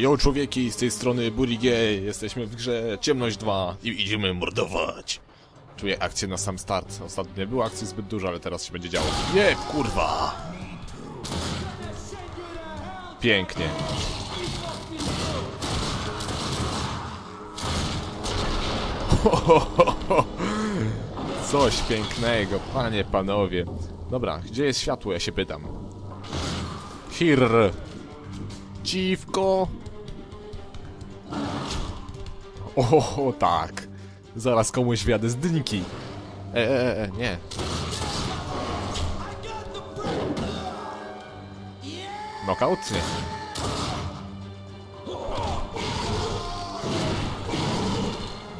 Jo człowieki, z tej strony Burige, jesteśmy w grze Ciemność 2 i idziemy mordować. Czuję akcję na sam start. Ostatnio nie było akcji zbyt dużo, ale teraz się będzie działo. Nie, kurwa! Pięknie. Coś pięknego, panie, panowie. Dobra, gdzie jest światło, ja się pytam. Hir. Dziwko. O, tak. Zaraz komuś wiadę z dynki. E, e, e, nie. Knockout? Nie.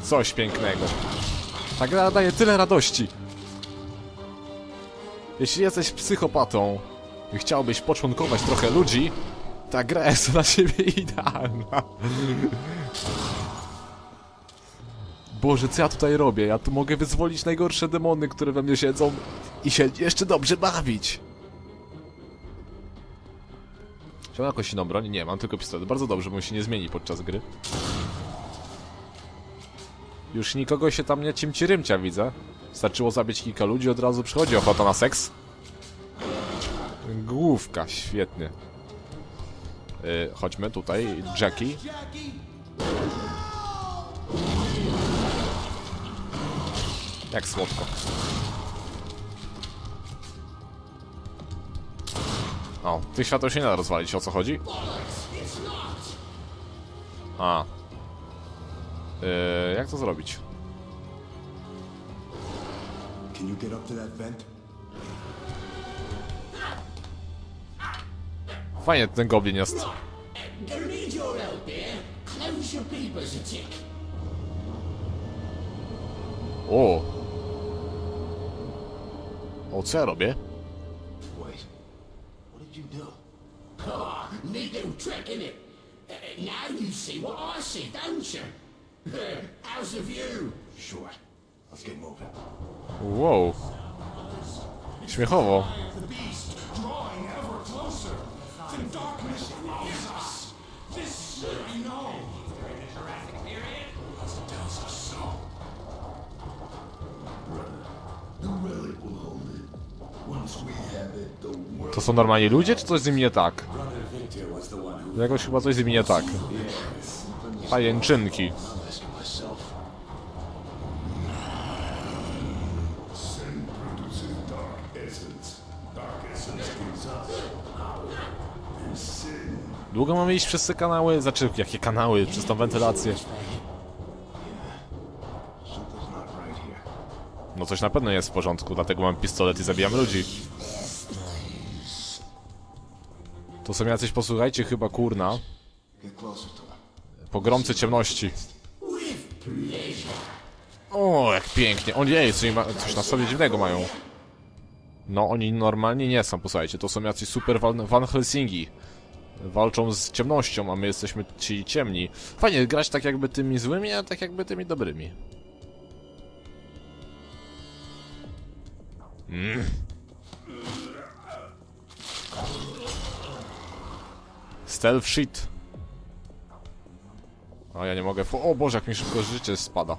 Coś pięknego. Ta gra daje tyle radości. Jeśli jesteś psychopatą i chciałbyś poczłonkować trochę ludzi, ta gra jest na siebie idealna. Boże, co ja tutaj robię? Ja tu mogę wyzwolić najgorsze demony, które we mnie siedzą i się jeszcze dobrze bawić. Czy mam jakąś inną broń? Nie, mam tylko pistolet. Bardzo dobrze, bo on się nie zmieni podczas gry. Już nikogo się tam nie cimci rymcia, widzę. Starczyło zabić kilka ludzi, od razu przychodzi ochota na seks. Główka, świetnie. Yy, chodźmy tutaj, Jackie. Jak słodko. O, tych świateł się nie da rozwalić, o co chodzi? A. Yy, jak to zrobić? Can you get up to that vent? Fajnie ten goblin jest. Gonna need your help here. Close your beepers a tick. O. O, co ja robię? Wait. What did you do? Neat little trick, innit? Uh, now you see what I see, don't you? How's the view? Sure. Let's get moving. Wow. Śmiechowo. To są normalni ludzie, czy coś z nimi nie tak? Jakoś chyba coś z nimi nie tak. Pajęczynki. Długo mamy iść przez te kanały? Znaczy, jakie kanały? Przez tą wentylację. No coś na pewno jest w porządku, dlatego mam pistolet i zabijam ludzi. To są jacyś, posłuchajcie, chyba kurna. Pogromcy ciemności. O, jak pięknie. Ojej, coś, ma, coś na sobie dziwnego mają. No, oni normalnie nie są, posłuchajcie. To są jacyś super Van, Van Helsingi. Walczą z ciemnością, a my jesteśmy ci ciemni. Fajnie grać tak jakby tymi złymi, a tak jakby tymi dobrymi. Mm. Stealth shit. O, ja nie mogę. O Boże, jak mi szybko życie spada.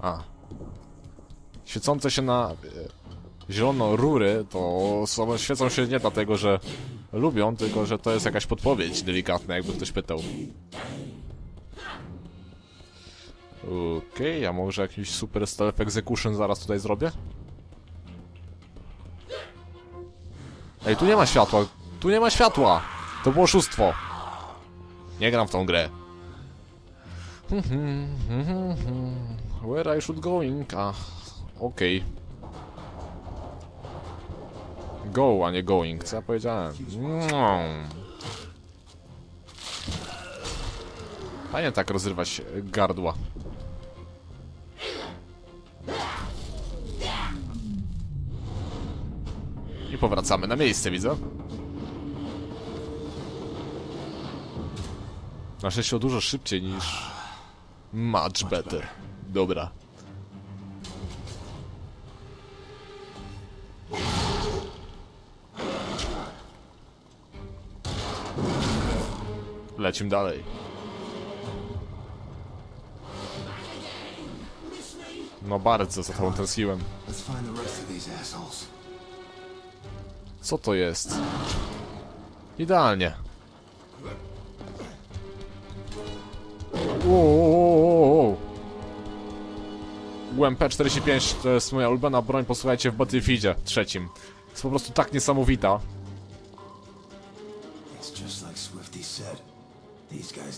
A. Świecące się na zielono rury, to są, świecą się nie dlatego, że lubią, tylko że to jest jakaś podpowiedź delikatna, jakby ktoś pytał. Okej, a może jakiś super stealth execution zaraz tutaj zrobię? Ej, tu nie ma światła. Tu nie ma światła. To było oszustwo. Nie gram w tą grę. Where I should going? A, okej. Go, a nie going. Co ja powiedziałem? Mm. Fajnie tak rozrywać gardła. I powracamy na miejsce, widzę. Na szczęście dużo szybciej niż... Much better. Dobra. Lecimy dalej. No bardzo za tą tęskniłem. Co to jest? Idealnie. Wow. UMP-45 to jest moja ulubiona broń, posłuchajcie, w Battlefieldzie trzecim. Jest po prostu tak niesamowita.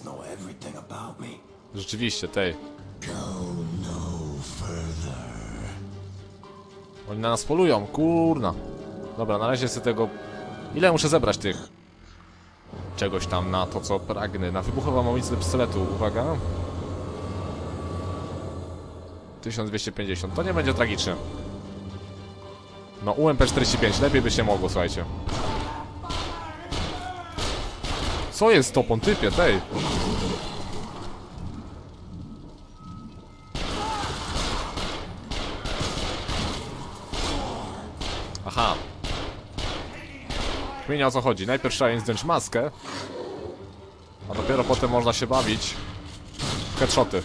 Know everything about me. Rzeczywiście, tej. Go no further. Oni na nas polują, kurna. Dobra, na razie sobie tego... Ile muszę zebrać tych... Czegoś tam na to, co pragnę. Na wybuchową amunicję do pistoletu, uwaga. 1250, to nie będzie tragiczne. No, UMP-45, lepiej by się mogło, słuchajcie. Co jest to, pontypie, tej? Kmienia o co chodzi. Najpierw trzeba im zdjąć maskę, a dopiero potem można się bawić w headshoty.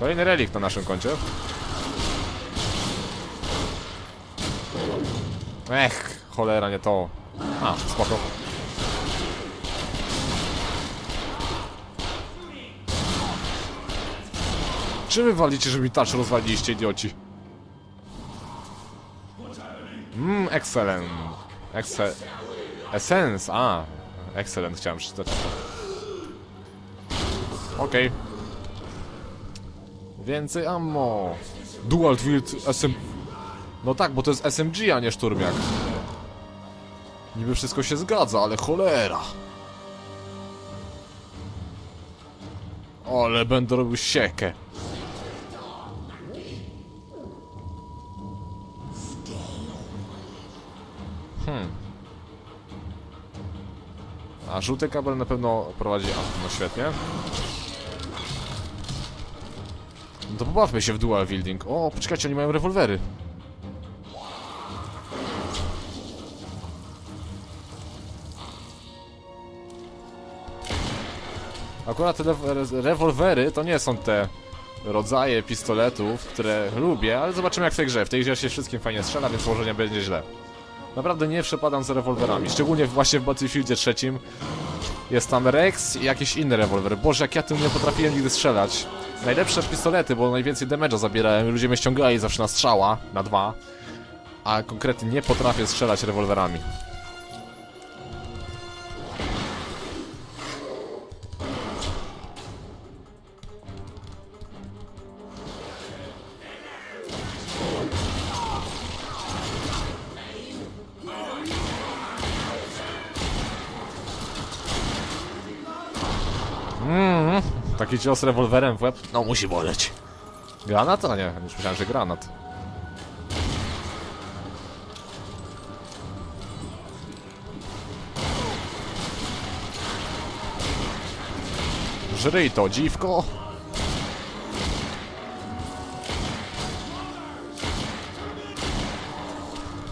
Kolejny relikt na naszym koncie. Ech, cholera, nie to. A, spoko. Czy wy walicie, że mi touch rozwaliliście, idioci? Mmm, excellent. Excel... Essence, a. Excellent, chciałem przeczytać. Okej. Więcej ammo. Dual wield SM... No tak, bo to jest SMG, a nie szturmiak. Niby wszystko się zgadza, ale cholera. Ale będę robił siekę. Żółty kabel na pewno prowadzi... No świetnie. No to pobawmy się w dual wielding. O, poczekajcie, oni mają rewolwery. Akurat te rewolwery to nie są te rodzaje pistoletów, które lubię, ale zobaczymy jak w tej grze. W tej grze się wszystkim fajnie strzela, więc może będzie źle. Naprawdę nie przepadam za rewolwerami, szczególnie właśnie w Battlefieldzie trzecim. Jest tam Rex i jakieś inne rewolwery. Boże, jak ja tym nie potrafiłem nigdy strzelać. Najlepsze pistolety, bo najwięcej damage'a zabierałem ludzie mnie ściągali zawsze na strzała, na dwa. A konkretnie nie potrafię strzelać rewolwerami. Taki cios rewolwerem w łeb? No musi boleć. Granat? A nie, już myślałem, że granat. Żryj to, dziwko!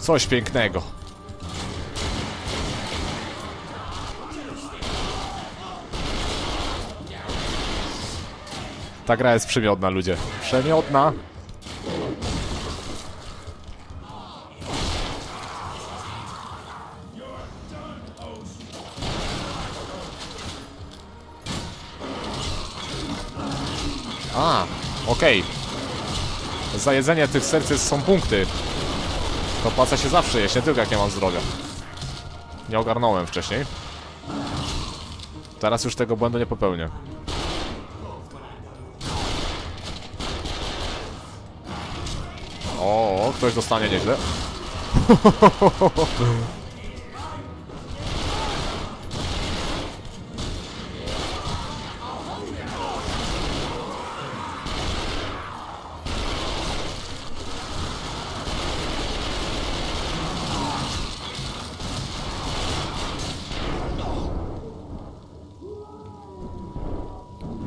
Coś pięknego. Ta gra jest przemiodna, ludzie. Przemiodna. A, okej. Za jedzenie tych serc są punkty. To płaca się zawsze jeść, nie tylko jak nie mam zdrowia. Nie ogarnąłem wcześniej. Teraz już tego błędu nie popełnię. Ktoś dostanie nieźle.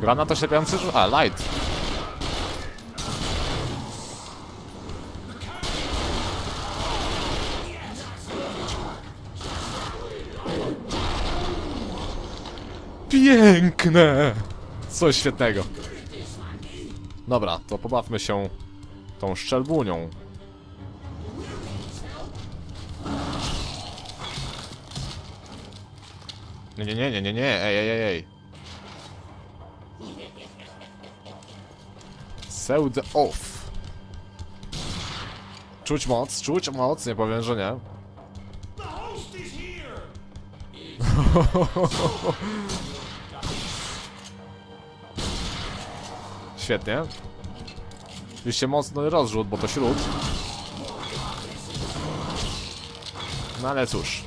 Granat oślepiający... rzu- A, light. Piękne! Coś świetnego. Dobra, to pobawmy się tą szczelbunią. Nie, nie, nie, nie, nie, nie, ej, ej, ej. Sełd off. Czuć moc, czuć moc, nie powiem, że nie. Świetnie. Oczywiście mocny rozrzut, bo to śród. No ale cóż.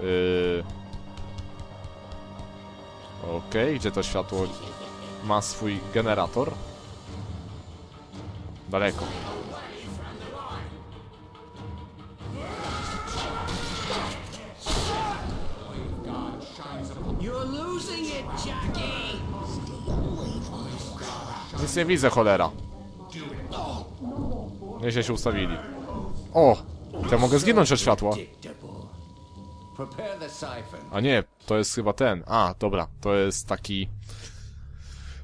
Yy... Okej, gdzie to światło ma swój generator? Daleko. Nie widzę, cholera. Nieźle się ustawili. O! To ja mogę zginąć od światła. A nie, to jest chyba ten. A, dobra, to jest taki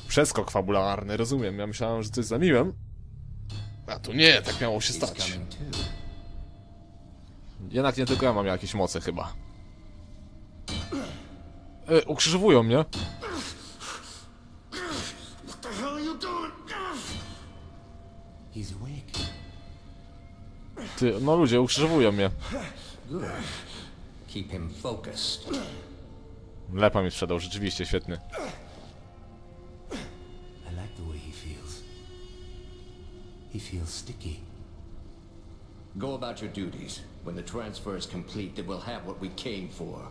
przeskok fabularny, rozumiem. Ja myślałem, że coś zamiłem. A tu nie, tak miało się stać. Jednak nie tylko ja mam jakieś moce chyba. E, ukrzyżowują mnie. He's awake. Ty, no ludzie, ukrzyżowują mnie. Good. Keep him focused. Lepa mi sprzedał, rzeczywiście świetny. I like the way he feels. He feels sticky. Go about your duties. When the transfer is complete, then we'll have what we came for.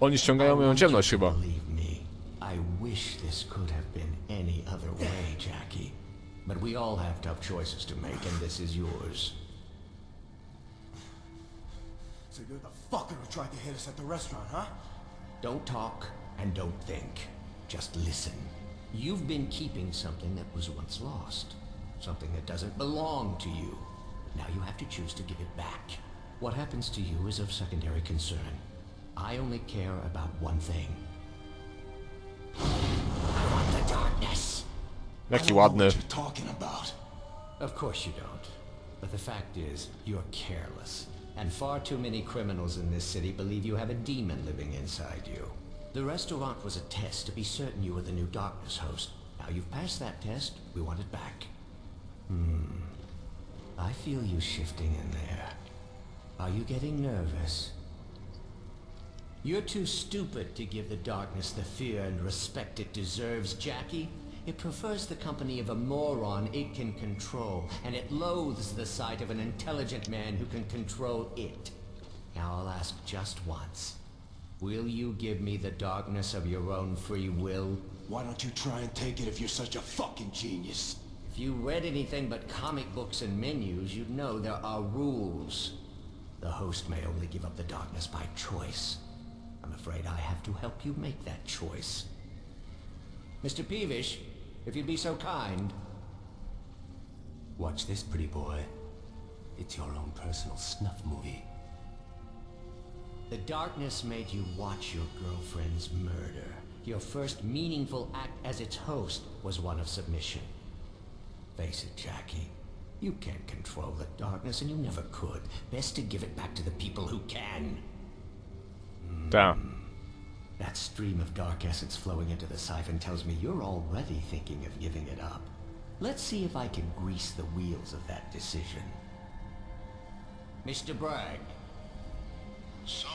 Oni ściągają moją ciemność chyba. Believe me, I wish this could have been any other way, Jackie. But we all have tough choices to make, and this is yours. So you're the fucker who tried to hit us at the restaurant, huh? Don't talk and don't think. Just listen. You've been keeping something that was once lost. Something that doesn't belong to you. Now you have to choose to give it back. What happens to you is of secondary concern. I only care about one thing. I want the darkness. Jaki ładny. What you talking about? Of course you don't. But the fact is, you're careless. And far too many criminals in this city believe you have a demon living inside you. The restaurant was a test to be certain you were the new darkness host. Now you've passed that test, we want it back. Hmm. I feel you shifting in there. Are you getting nervous? You're too stupid to give the darkness the fear and respect it deserves, Jackie. It prefers the company of a moron it can control, and it loathes the sight of an intelligent man who can control it. Now I'll ask just once. Will you give me the darkness of your own free will? Why don't you try and take it if you're such a fucking genius? If you read anything but comic books and menus, you'd know there are rules. The host may only give up the darkness by choice. I'm afraid I have to help you make that choice. Mr. Peevish, if you'd be so kind. Watch this, pretty boy. It's your own personal snuff movie. The darkness made you watch your girlfriend's murder. Your first meaningful act as its host was one of submission. Face it, Jackie. You can't control the darkness, and you never could. Best to give it back to the people who can. Ta. That stream of dark essence flowing into the siphon tells me you're already thinking of giving it up. Let's see if I can grease the wheels of that decision. Mr. Bragg, So,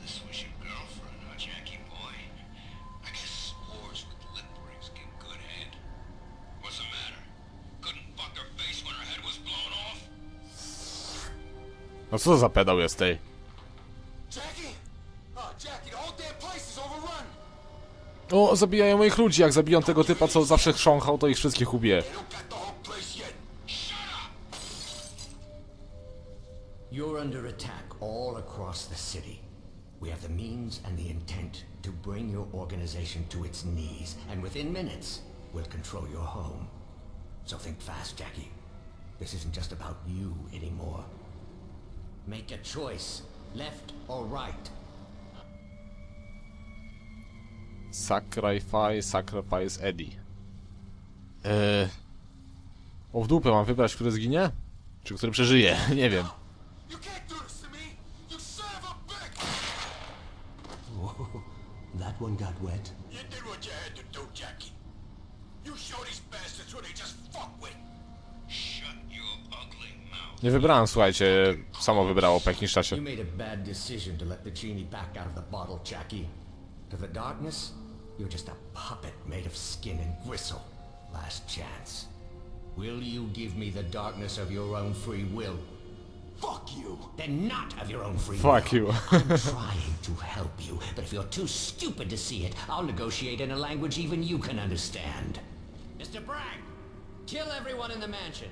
this was your girlfriend, huh, Jackie boy? I guess wars with lip rings get good head. What's the matter? Couldn't fuck her face when her head was blown off? No co za pedał jest O, zabijają moich ludzi. Jak zabiją tego typa, co zawsze chrząkał, to ich wszystkich ubije. You're under attack all across the city. We have the means and the intent to bring your organization to its knees, and within minutes, we'll control your home. So think fast, Jackie. This isn't just about you anymore. Make a choice, left or right. Sacrifice, Sacrifice Eddie. Eee... O, w dupę mam wybrać, który zginie? Czy który przeżyje? Nie wiem. You can't do this to me! You son of a bitch! That one got wet. You did what you had to do, Jackie. You show these bastards who they just fuck with. Shut your ugly mouth. Nie wybrałem, słuchajcie. Samo wybrało po jakimś czasie. You made a bad decision to let the genie back out of the bottle, Jackie. To the darkness, you're just a puppet made of skin and gristle. Last chance. Will you give me the darkness of your own free will? Fuck you! Then not of your own free Fuck will. you. I'm trying to help you, but if you're too stupid to see it, I'll negotiate in a language even you can understand. Mr. Bragg, kill everyone in the mansion.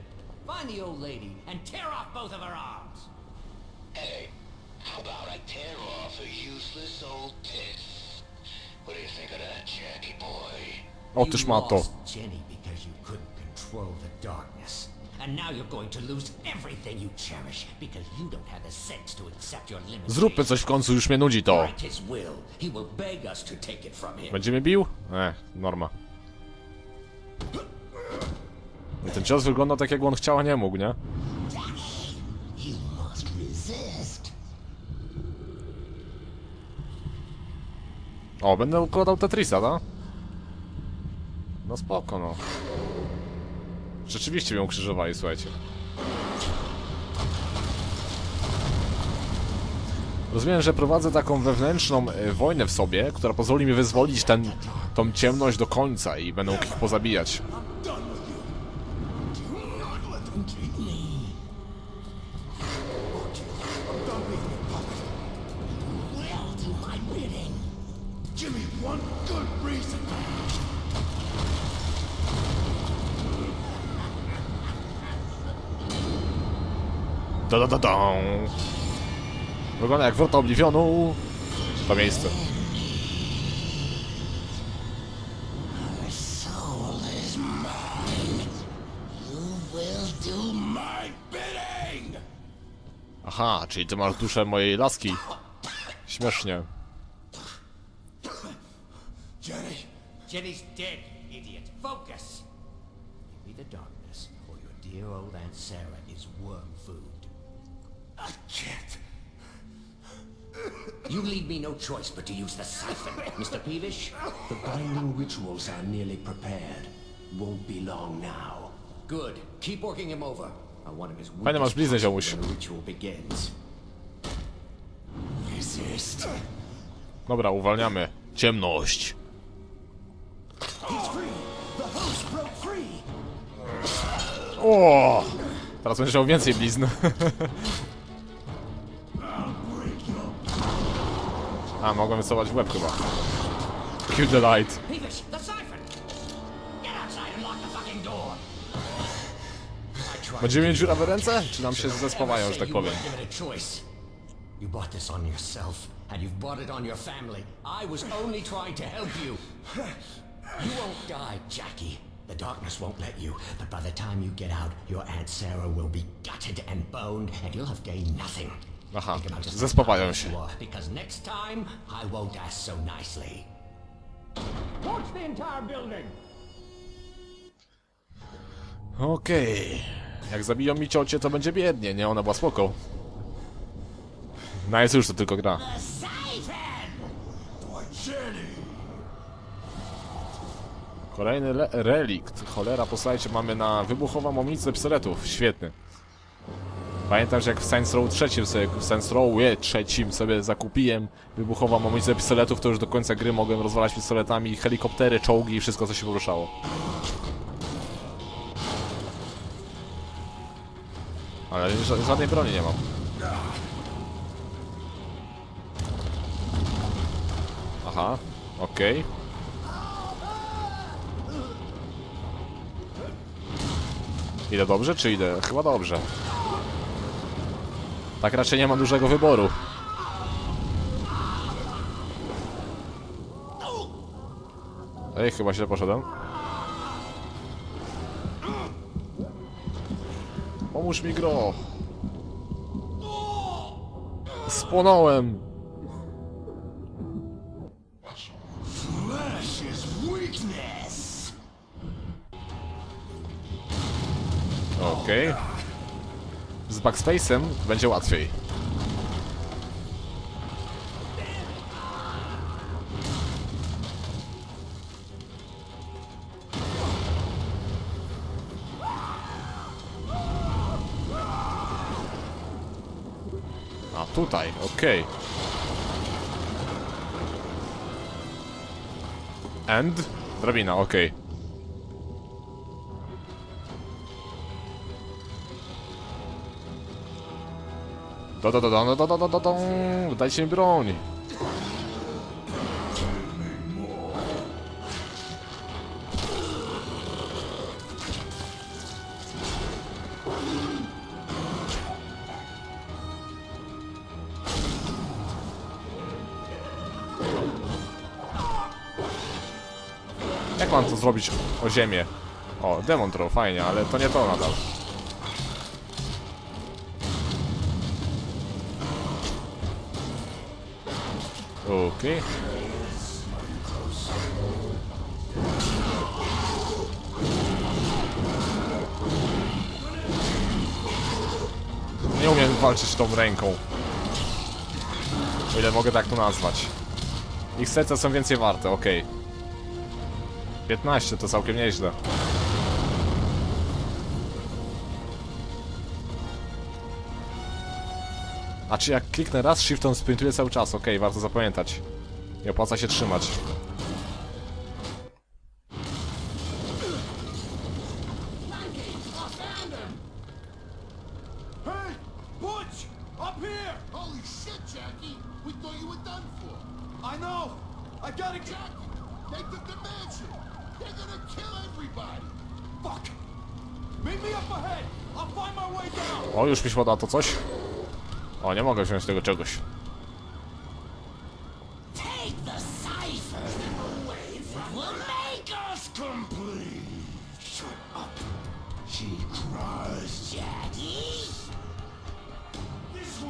Find the old lady and tear off both of her arms. Hey, how about I tear off a useless old tits? You ma to. Zróbmy coś w końcu, już mnie nudzi to. Grant his will. He will beg us to take it from him. Będzie mnie bił? Eh, norma. I ten cios wygląda tak, jak on chciał, a nie mógł, nie? You must resist. O, będę układał Tetrisa, tak? No spoko, no. Rzeczywiście mnie ukrzyżowali, słuchajcie. Rozumiem, że prowadzę taką wewnętrzną e, wojnę w sobie, która pozwoli mi wyzwolić ten, tą ciemność do końca i będę mógł ich pozabijać. Da da da da. Wygląda jak wrota Oblivionu. To miejsce. Aha, czyli ty masz duszę mojej laski. Śmiesznie. Jenny, Jenny's dead, idiot. Focus. Give me the darkness, or your dear old Aunt Sarah is worm food. Can't. You leave me no choice but to use the siphon, Mr. Peevish. The binding rituals are nearly prepared. Won't be long now. Good. Keep working him over. I want him as Fajne masz as bliznę, ziomuś. when the ritual begins. Resist. Dobra, uwalniamy. Ciemność. He's free. The host broke free. O! Teraz będziesz miał więcej blizn. Ah, a, mogłem wycofać w łeb chyba. Kill the light. Peevish, the siphon! Get outside and lock the fucking door! I tried Będziemy mieć dziurawe ręce? Czy nam się zespawają, że tak you powiem? weren't a choice. You bought this on yourself, and you've bought it on your family. I was only trying to help you. You won't die, Jackie. The darkness won't let you, but by the time you get out, your Aunt Sarah will be gutted and boned, and you'll have gained nothing. Aha, powerful się. you are, Because next time, I won't ask so nicely. Torch the entire building! Okej. Jak zabiją mi ciocię, to będzie biednie, nie? Ona była spoko. No i cóż, to tylko gra. Kolejny le- relikt. Cholera, posłuchajcie, mamy na wybuchową amunicję pistoletów. Świetny. Pamiętam, że jak w Saints Row trzecim sobie, w Saints Rowie trzecim sobie zakupiłem wybuchową amunicję pistoletów, to już do końca gry mogłem rozwalać pistoletami helikoptery, czołgi i wszystko, co się poruszało. Ale ża- żadnej broni nie mam. Aha, okej. Idę dobrze, czy idę? Chyba dobrze. Tak raczej nie mam dużego wyboru. Ej, chyba źle poszedłem. Pomóż mi, gro. Spłonąłem. precious weakness. Z backspace'em będzie łatwiej. A tutaj, okej. And? Drabina, okej. Do, do, do, do, do, do, dajcie mi broń. Jak mam to zrobić o ziemię? O, demon troll, fajnie, ale to nie to nadal. Okej. Nie umiem walczyć tą ręką. O ile mogę tak to nazwać. Ich serca są więcej warte, okej. 15 to całkiem nieźle. A czy jak kliknę raz, Shift on sprintuje cały czas. Okej, okay, warto zapamiętać. Nie opłaca się trzymać. O, już mi się podoba to coś. O, nie mogę wziąć tego czegoś.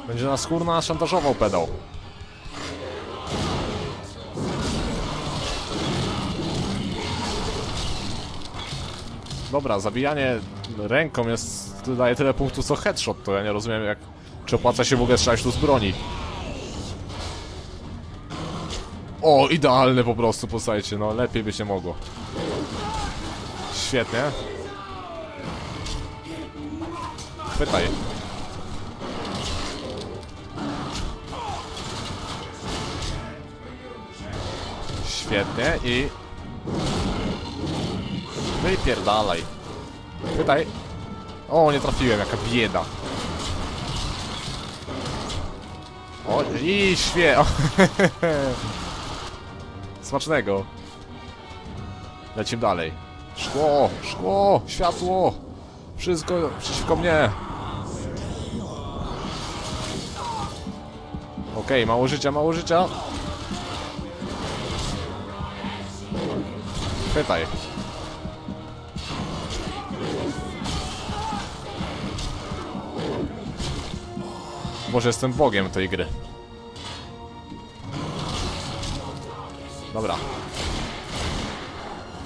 Będzie nas kurna szantażował pedał. Dobra, zabijanie ręką jest, daje tyle punktów co headshot, to ja nie rozumiem jak... Czy opłaca się w ogóle strzelać tu z broni? O, idealny po prostu, posłuchajcie, no lepiej by się mogło. Świetnie. Chwytaj. Świetnie i... Wypierdalaj. Pytaj. O, nie trafiłem, jaka bieda. O, i świe... O, Smacznego. Lecimy dalej. Szkło, szkło, światło. Wszystko przeciwko mnie. Okej, mało życia, mało życia. Pytaj. Może jestem bogiem tej gry. Dobra.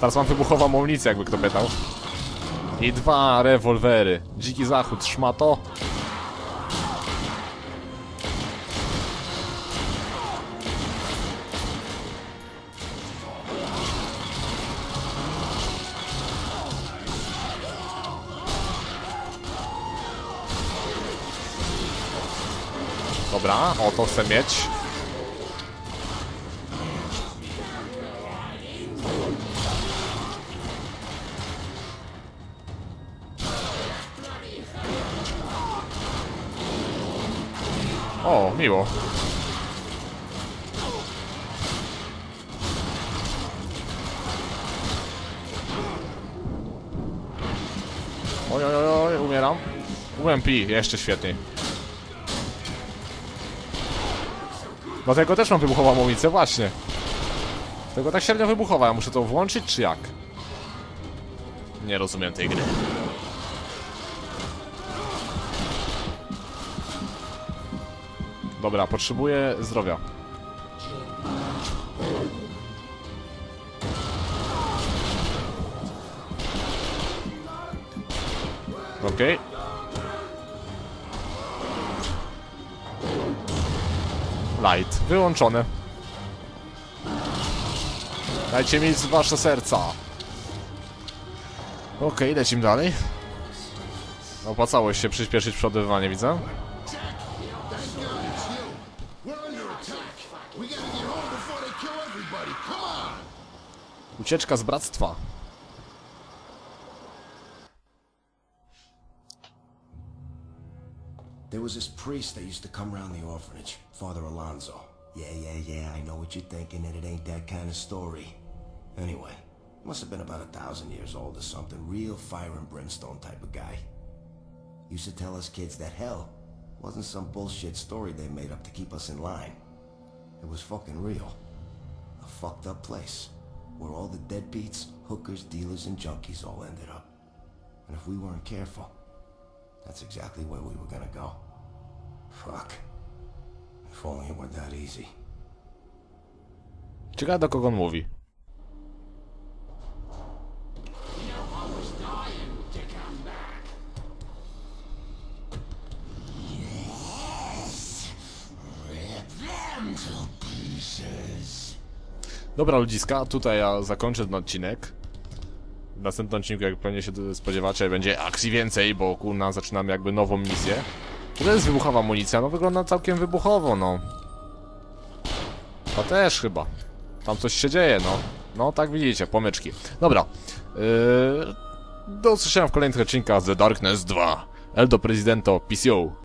Teraz mam wybuchową amunicję, jakby kto pytał. I dwa rewolwery. Dziki zachód, szmato. Dobra, o to chcę mieć. O, miło. Oj, oj, oj, umieram. UMP, jeszcze świetniej. No tego też mam wybuchową amunicję, właśnie. Tego tak średnio wybuchowa, ja muszę to włączyć, czy jak? Nie rozumiem tej gry. Dobra, potrzebuję zdrowia. Okej. Okay. Wyłączone. Dajcie mi wasze serca. Okej, lecimy dalej. Opłacało się przyspieszyć przodowywanie, widzę. Ucieczka z bractwa. There was this priest that used to come around the orphanage, Father Alonso. Yeah, yeah, yeah, I know what you're thinking, and it ain't that kind of story. Anyway, must have been about a thousand years old or something. Real fire and brimstone type of guy. Used to tell us kids that hell wasn't some bullshit story they made up to keep us in line. It was fucking real. A fucked up place. Where all the deadbeats, hookers, dealers, and junkies all ended up. And if we weren't careful, that's exactly where we were gonna go. Fuck. If only it were that easy. Ciekawe do kogo on mówi. Dobra ludziska, tutaj ja zakończę ten odcinek. W następnym odcinku, jak pewnie się spodziewacie, będzie akcji więcej, bo kurna zaczynamy jakby nową misję. To jest wybuchowa amunicja, no wygląda całkiem wybuchowo, no. To też chyba. Tam coś się dzieje, no. No, tak widzicie, pomyczki. Dobra. Yy, do usłyszenia w kolejnych odcinkach The Darkness 2. Eldo Presidento, PCO.